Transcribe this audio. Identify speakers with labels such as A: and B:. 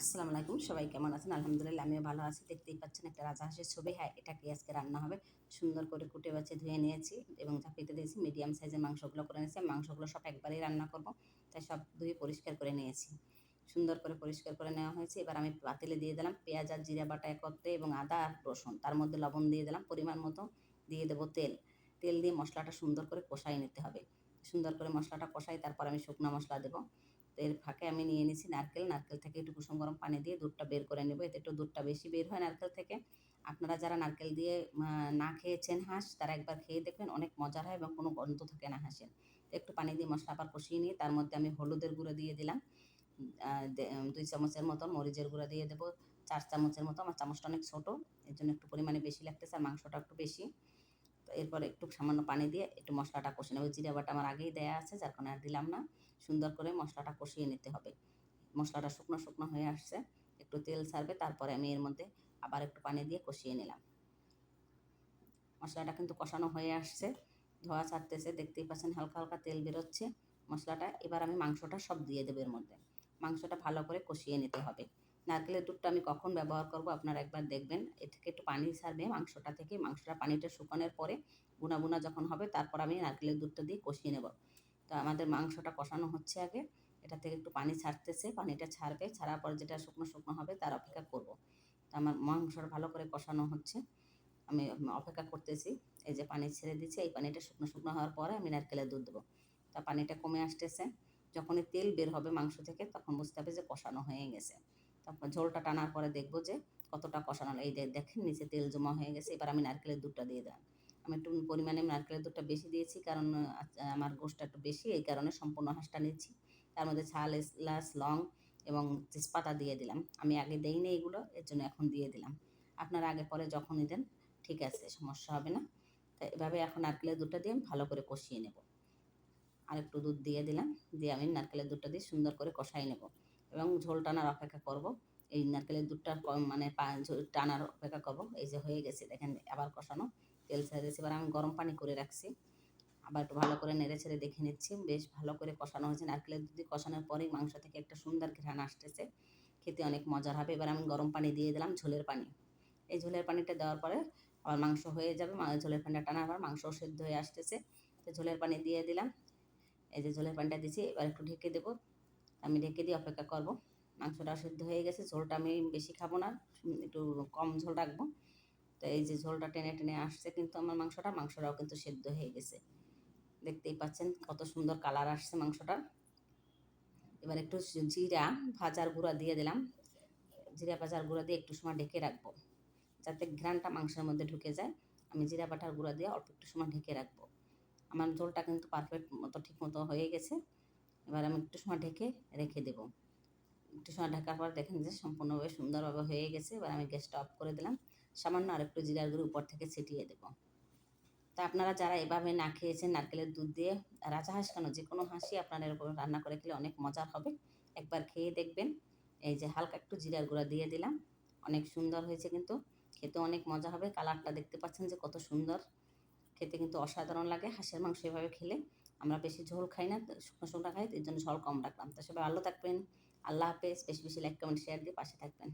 A: আসসালামু আলাইকুম। সবাই কেমন আছেন? আলহামদুলিল্লাহ, আমিও ভালো আছি। দেখতেই পাচ্ছেন একটা রাজহাঁসের ছবি। হ্যাঁ এটাকে আজকে রান্না হবে। সুন্দর করে কুটে বাছে ধুয়ে নিয়েছি এবং ঝাঁপিতে দিয়েছি মিডিয়াম সাইজের মাংসগুলো করে নিয়েছি। মাংসগুলো সব একবারেই রান্না করব। তাই সব ধুয়ে পরিষ্কার করে নিয়েছি। সুন্দর করে পরিষ্কার করে নেওয়া হয়েছে। এবার আমি পাতিলে দিয়ে দিলাম পেঁয়াজ আর জিরা বাটা একত্রে এবং আদা আর রসুন। তার মধ্যে লবণ দিয়ে দিলাম। পরিমাণ মতো দিয়ে দেবো তেল। তেল দিয়ে মশলাটা সুন্দর করে কষাই নিতে হবে। সুন্দর করে মশলাটা কষাই তারপর আমি শুকনো মশলা দেবো। তো এর ফাঁকে আমি নিয়ে নিয়েছি নারকেল। নারকেল থেকে একটু কুসুম গরম পানি দিয়ে দুধটা বের করে নেব। এতে একটু দুধটা বেশি বের হয় নারকেল থেকে। আপনারা যারা নারকেল দিয়ে না খেয়েছেন হাঁস, তারা একবার খেয়ে দেখবেন অনেক মজার হয় এবং কোনো গন্ধ থাকে না হাঁসের। তো একটু পানি দিয়ে মশলা আবার কষিয়ে নিয়ে তার মধ্যে আমি হলুদের গুঁড়ো দিয়ে দিলাম। দুই চামচের মতো মরিচের গুঁড়ো দিয়ে দেবো। চার চামচের মতো। আমার চামচটা অনেক ছোটো, এর জন্য একটু পরিমাণে বেশি লাগতেছে আর মাংসটা একটু বেশি। তো এরপর একটু সামান্য পানি দিয়ে একটু মশলাটা কষে নেব। জিরা বাটা আমার আগেই দেয়া আছে, যার কারণে আর দিলাম না। সুন্দর করে মশলাটা কষিয়ে নিতে হবে। মশলাটা শুকনো শুকনো হয়ে আসছে, একটু তেল ছাড়বে, তারপরে আমি এর মধ্যে আবার একটু পানি দিয়ে কষিয়ে নিলাম। মশলাটা কিন্তু কষানো হয়ে আসছে, ধোয়া ছাড়তেছে, দেখতেই পাচ্ছেন হালকা হালকা তেল বেরোচ্ছে। মশলাটা এবার আমি মাংসটা সব দিয়ে দেবো এর মধ্যে। মাংসটা ভালো করে কষিয়ে নিতে হবে। নারকেলের দুধটা আমি কখন ব্যবহার করব আপনারা একবার দেখবেন। এ থেকে একটু পানি ছাড়বে মাংসটা থেকে। মাংসটা পানিটা শুকানোর পরে বুনা যখন হবে তারপর আমি নারকেলের দুধটা দিয়ে কষিয়ে নেব। তো আমাদের মাংসটা কষানো হচ্ছে আগে। এটা থেকে একটু পানি ছাড়তেছে। পানিটা ছাড়বে। ছাড়ার পর যেটা শুকনো শুকনো হবে তার অপেক্ষা করব। তো আমার মাংসটা ভালো করে কষানো হচ্ছে। আমি অপেক্ষা করতেছি। এই যে পানি ছেড়ে দিচ্ছি। এই পানিটা শুকনো শুকনো হওয়ার পরে আমি নারকেলের দুধ দেবো। তা পানিটা কমে আসতেছে। যখনই তেল বের হবে মাংস থেকে তখন বুঝতে হবে যে কষানো হয়ে গেছে। তারপর ঝোলটা টানার পরে দেখব যে কতটা কষানো এই দেখেন নিচে তেল জমা হয়ে গেছে, এবার আমি নারকেলের দুধটা দিয়ে দিলাম। আমি একটু পরিমাণে নারকেলের দুধটা বেশি দিয়েছি, কারণ আমার গোষ্ঠটা একটু বেশি, এই কারণে সম্পূর্ণ হাঁসটা নিচ্ছি। তার মধ্যে ছাল এলাচ, লং এবং তেজপাতা দিয়ে দিলাম। আমি আগে দেইনি এগুলো, এর জন্য এখন দিয়ে দিলাম। আপনারা আগে পরে যখনই দেন, ঠিক আছে, সমস্যা হবে না। তাই এভাবে এখন নারকেলের দুধটা দিয়ে আমি ভালো করে কষিয়ে নেব। আর একটু দুধ দিয়ে দিলাম, দিয়ে আমি নারকেলের দুধটা দিয়ে সুন্দর করে কষাই নেব। এবং ঝোল টানার অপেক্ষা করব। এই নারকেলের দুধটা কম মানে টানার অপেক্ষা করব। এই যে হয়ে গেছে, দেখেন আবার কষানো। তেল ছেড়ে এবার আমি গরম পানি করে রাখছি। আবার একটু ভালো করে নেড়ে ছেড়ে দেখে নিচ্ছি। বেশ ভালো করে কষানো হয়েছে। নারকেলের দুধ কষানোর পরেই মাংস থেকে একটা সুন্দর ঘ্রাণ আসতেছে। খেতে অনেক মজার হবে। এবার আমি গরম পানি দিয়ে দিলাম ঝোলের পানি। এই ঝোলের পানিটা দেওয়ার পরে আবার মাংস হয়ে যাবে। ঝোলের পানিটা টানার পর মাংস সেদ্ধ হয়ে আসতেছে। ঝোলের পানি দিয়ে দিলাম। এই যে ঝোলের পানিটা দিচ্ছি এবার একটু ঢেকে দেবো। আমি ঢেকে দিয়ে অপেক্ষা করব। মাংসটা সেদ্ধ হয়ে গেছে, ঝোলটা আমি বেশি খাব না, একটু কম ঝোল রাখব। তো এই যে ঝোলটা টেনে টেনে আসছে কিন্তু আমার মাংসটা, মাংসটাও কিন্তু সেদ্ধ হয়ে গেছে। দেখতেই পাচ্ছেন কত সুন্দর কালার আসছে মাংসটার এবার একটু জিরা, ভাজার গুঁড়া দিয়ে দিলাম। জিরা, ভাজার গুঁড়া দিয়ে একটু সময় ঢেকে রাখব, যাতে ঘ্রানটা মাংসের মধ্যে ঢুকে যায়। আমি জিরা বাটার গুঁড়া দিয়ে অল্প একটু সময় ঢেকে রাখব। আমার ঝোলটা কিন্তু পারফেক্ট মতো ঠিক মতো হয়ে গেছে। এবার আমি একটু সময় ঢেকে রেখে দেবো। একটু সময় ঢাকার পর দেখেন যে সম্পূর্ণভাবে সুন্দরভাবে হয়ে গেছে। এবার আমি গ্যাসটা অফ করে দিলাম। সামান্য আর একটু জিরার গুঁড়ো উপর থেকে ছিটিয়ে দেবো। তা আপনারা যারা এভাবে না খেয়েছেন নারকেলের দুধ দিয়ে, রাজা হাঁস কেন? যে কোনো হাঁসই আপনারা এরকম রান্না করে খেলে অনেক মজার হবে। একবার খেয়ে দেখবেন। এই যে হালকা একটু জিরার গুঁড়া দিয়ে দিলাম। অনেক সুন্দর হয়েছে কিন্তু। খেতে অনেক মজা হবে। কালারটা দেখতে পাচ্ছেন যে কত সুন্দর। খেতে কিন্তু অসাধারণ লাগে। হাঁসের মাংস এভাবে খেলে আমরা বেশি ঝোল খাই না শুকনো শুকনো খাই এর জন্য ঝোল কম রাখলাম। তো সবাই ভালো থাকবেন, আল্লাহ হাফেজ, বেশি বেশি লাইক কমেন্ট শেয়ার দিয়ে পাশে থাকবেন।